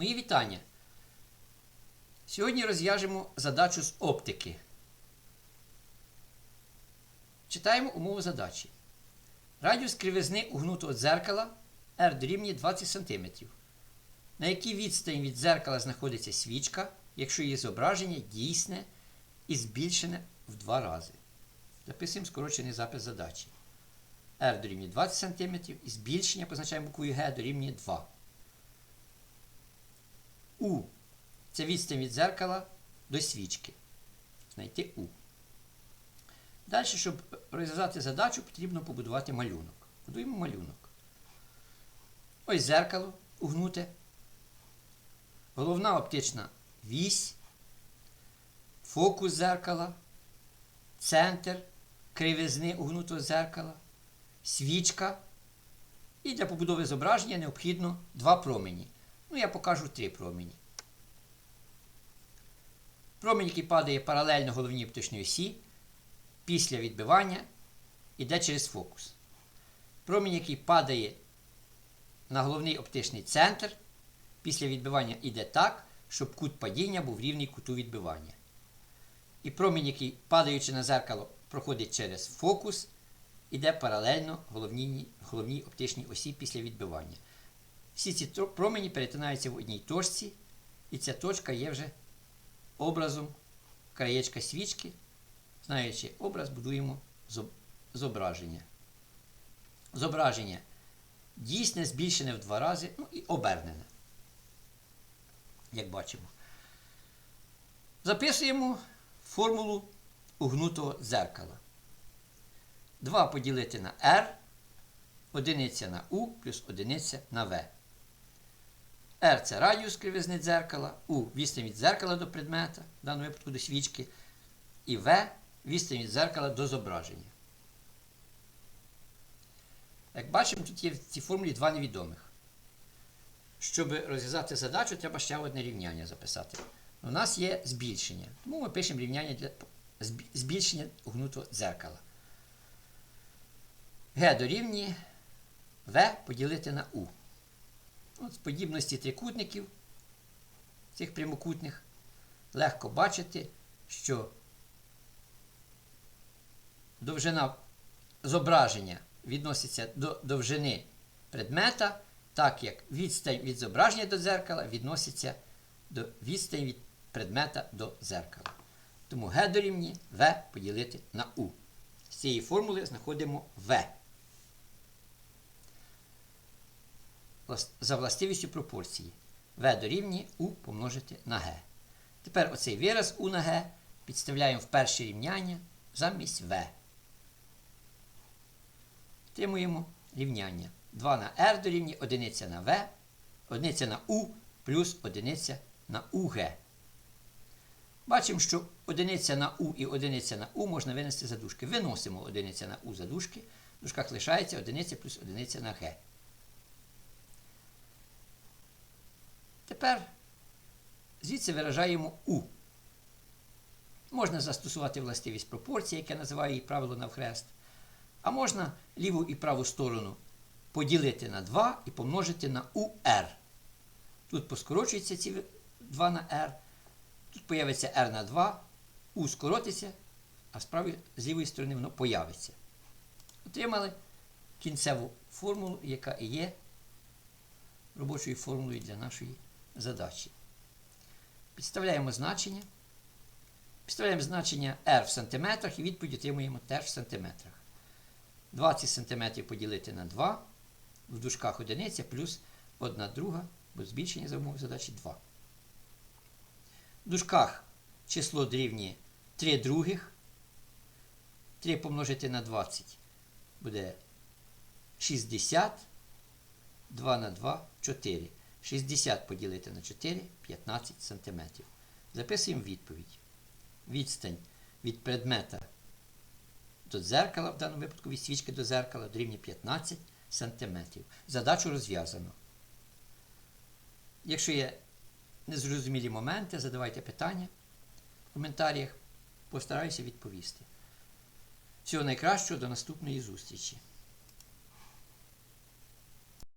Мої вітання. Сьогодні розв'яжемо задачу з оптики. Читаємо умову задачі. Радіус кривизни угнутого дзеркала R дорівнює 20 см. На якій відстані від дзеркала знаходиться свічка, якщо її зображення дійсне і збільшене в два рази. Записуємо скорочений запис задачі. R дорівнює 20 см і збільшення позначаємо буквою Г дорівнює 2. У. Це відстань від дзеркала до свічки. Знайти У. Далі, щоб розв'язати задачу, потрібно побудувати малюнок. Будуємо малюнок. Ось дзеркало угнуте. Головна оптична вісь, фокус дзеркала, центр кривизни угнутого дзеркала, свічка. І для побудови зображення необхідно два промені. Ну, я покажу три промені. Промінь, який падає паралельно головній оптичній осі, після відбивання йде через фокус. Промінь, який падає на головний оптичний центр, після відбивання йде так, щоб кут падіння був рівний куту відбивання. І промінь, який, падаючи на зеркало, проходить через фокус, іде паралельно головній, головній оптичній осі після відбивання. Всі ці промені перетинаються в одній точці, і ця точка є вже образом краєчка свічки. Знаючи образ, будуємо зображення. Зображення дійсне, збільшене в два рази, ну і обернене. Як бачимо. Записуємо формулу угнутого дзеркала. 2 поділити на R, одиниця на U плюс одиниця на V. R це радіус кривизни дзеркала, U відстань від дзеркала до предмета, в даному випадку до свічки, і V відстань від дзеркала до зображення. Як бачимо, тут є в цій формулі два невідомих. Щоб розв'язати задачу, треба ще одне рівняння записати. У нас є збільшення. Тому ми пишемо рівняння для збільшення угнутого дзеркала. Г дорівнює В поділити на У. От З подібності трикутників, цих прямокутних, легко бачити, що довжина зображення відноситься до довжини предмета, так як відстань від зображення до дзеркала відноситься до відстань від предмета до дзеркала. Тому Г дорівнює В поділити на У. З цієї формули знаходимо В. За властивістю пропорції. В дорівнює У помножити на Г. Тепер оцей вираз У на Г підставляємо в перше рівняння замість В. Отримуємо рівняння. 2 на R дорівнює 1 на В, 1 на У плюс 1 на УГ. Бачимо, що 1 на У і 1 на У можна винести за дужки. Виносимо 1 на У за дужки. В дужках лишається 1 плюс 1 на Г. Тепер звідси виражаємо У. Можна застосувати властивість пропорції, яке називаю її правило навхрест. А можна ліву і праву сторону поділити на 2 і помножити на УР. Тут поскорочується ці 2 на R. Тут появиться R на 2, У скоротиться, а з правої, з лівої сторони воно появиться. Отримали кінцеву формулу, яка і є робочою формулою для нашої задачі. Підставляємо значення. Підставляємо значення R в сантиметрах і відповідь отримуємо теж в сантиметрах. 20 см поділити на 2, в дужках одиниця плюс 1 друга, бо збільшення за умови задачі 2. В дужках число дорівнює 3 других. 3 помножити на 20 буде 60. 2 на 2 4. 60 поділити на 4 15 см. Записуємо відповідь. Відстань від предмета до дзеркала, в даному випадку від свічки до дзеркала, дорівнює 15 см. Задачу розв'язано. Якщо є незрозумілі моменти, задавайте питання в коментарях. Постараюся відповісти. Всього найкращого до наступної зустрічі!